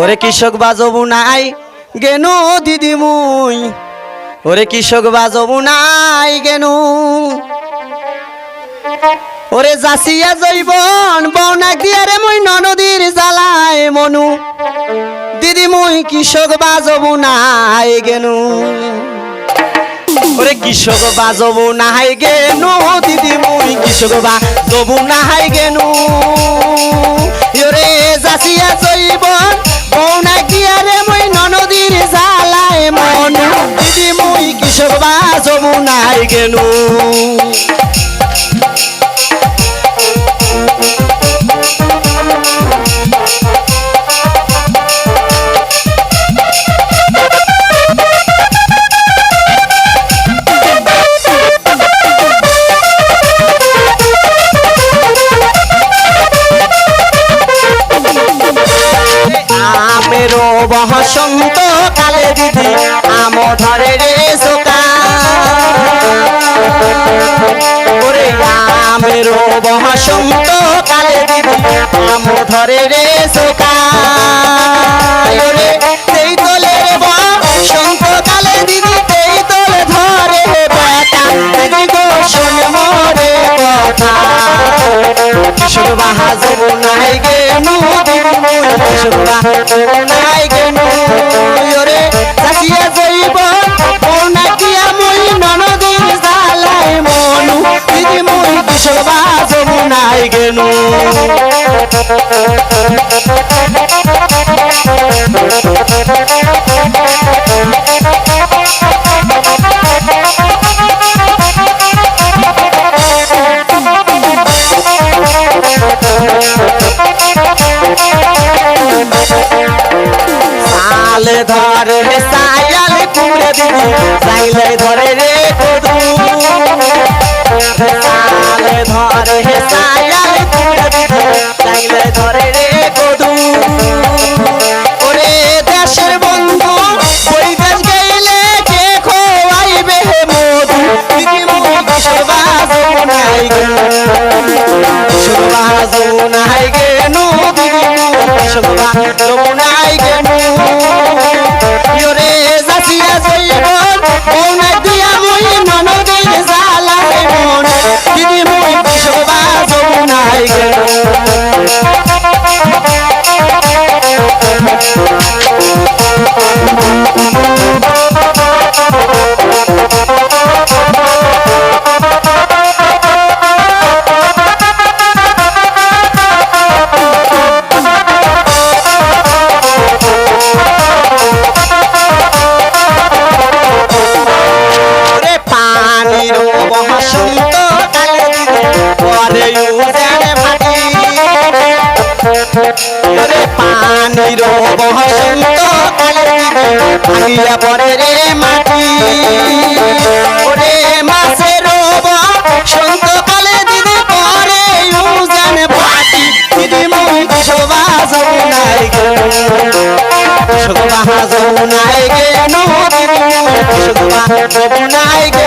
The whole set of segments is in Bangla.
ওরে কৃষক বাজবু নাই গেনু দিদি মুই। ওরে কৃষক বাজবু নাই গেনু। ওরে জাসিয়া জৈবন বনাক দিয়ারে মুই ননদীর জ্বালায় মনু। দিদি মুই কৃষক বাজবু নাই গেনু। ওরে কৃষক বাজবু নাহাই গেনু, দিদি মুই কৃষক বাজবু নাহাই গেনু। ওরে জাসিয়া জৈবন বনাক দিয়ারে মুই ননদীর জ্বালায় মনু? দিদি মুই গেনু। বসন্ত কালে দিদি আম ধরে রে সোকা আমের বসন্ত কালে দিদি আম ধরে রে কৃষক বাহাজব নাই গে নদী কৃষক বাহাজব নাই গে নরে চাষিয়া জৈব কোনা কিয়া মই ননদীর জালাই মনু। দিদি মই কৃষক বাহাজব নাই কুড়ে সাইলে ধরে রে কদু সালে ধরে হে সায়াল কুড়ে সাইলে ধরে রে কদু ওরে দেশের বন্ধু ওই দেশ গেলে কে খোয়াইবে হে মধু দিদি মুই কিশোর নাই গে কিশোর নাই গে নু দিদি মুই কিশোর বাজু নাই ওরে পানির কালে ভাঙিয়া পরে রে মাটি। ওরে মাছের বসন্ত কালে দিদি পরে উজানে ভাটি দিদি মই শোভা নাই গে। শোভা নাই গে নদী শোভা নাই গে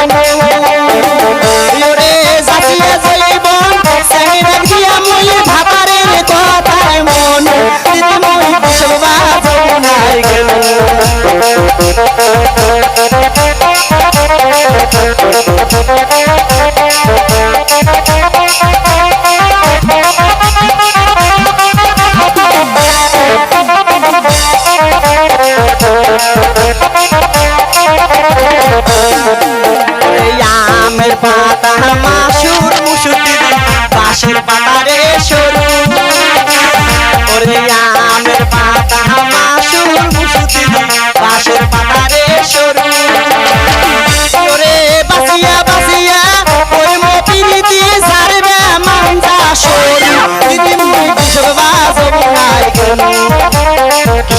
ওরে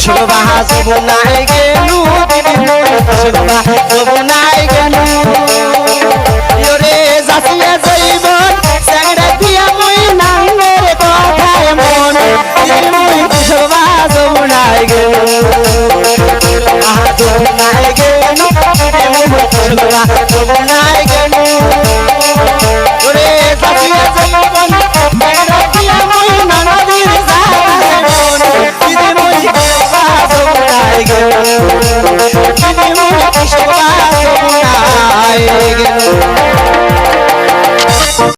শোভা শোভনায় গেল শোভা শোভনায় গেল জাসিয়া যাইব স্যাংরা দিয়া মই নাঙ্গের কথায় মন শোভা শোভনায় গেল শোভনায় গেল শোভা